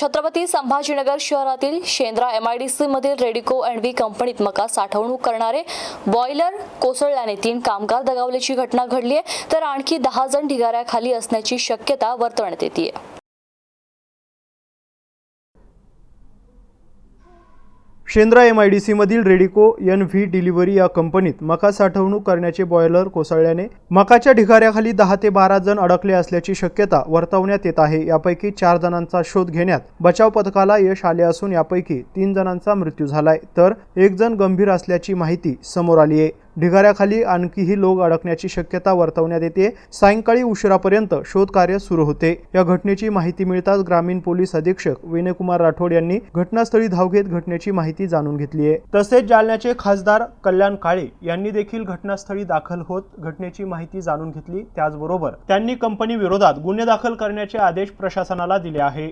छत्रपती संभाजीनगर शहरातील शेंद्रा एमआयडीसी मधील Radico and V कंपनीत मका साठवणूक करणारे बॉयलर कोसळल्याने तीन कामगार दगावल्याची घटना घडली आहे तर आणखी दहा जण ढिगाऱ्याखाली असण्याची शक्यता वर्तवण्यात येते शेंद्रा एम आय डी सीमधील रेडिको एन व्ही डिलिव्हरी या कंपनीत मका साठवणूक करण्याचे बॉयलर कोसळल्याने मकाच्या ढिगाऱ्याखाली दहा ते बारा जण अडकले असल्याची शक्यता वर्तवण्यात येत आहे. यापैकी चार जणांचा शोध घेण्यात बचाव पथकाला यश आले असून यापैकी तीन जणांचा मृत्यू झालाय. तर एक जण गंभीर असल्याची माहिती समोर आली आहे. ढिगाऱ्याखाली आणखीही लोक अडकण्याची शक्यता वर्तवण्यात येते. सायंकाळी उशिरापर्यंत शोधकार्य सुरू होते. या घटनेची माहिती मिळताच ग्रामीण पोलीस अधीक्षक विनयकुमार राठोड यांनी घटनास्थळी धाव घेत घटनेची माहिती जाणून घेतली आहे. तसेच जालन्याचे खासदार कल्याण काळे यांनी देखील घटनास्थळी दाखल होत घटनेची माहिती जाणून घेतली. त्याचबरोबर त्यांनी कंपनी विरोधात गुन्हे दाखल करण्याचे आदेश प्रशासनाला दिले आहे.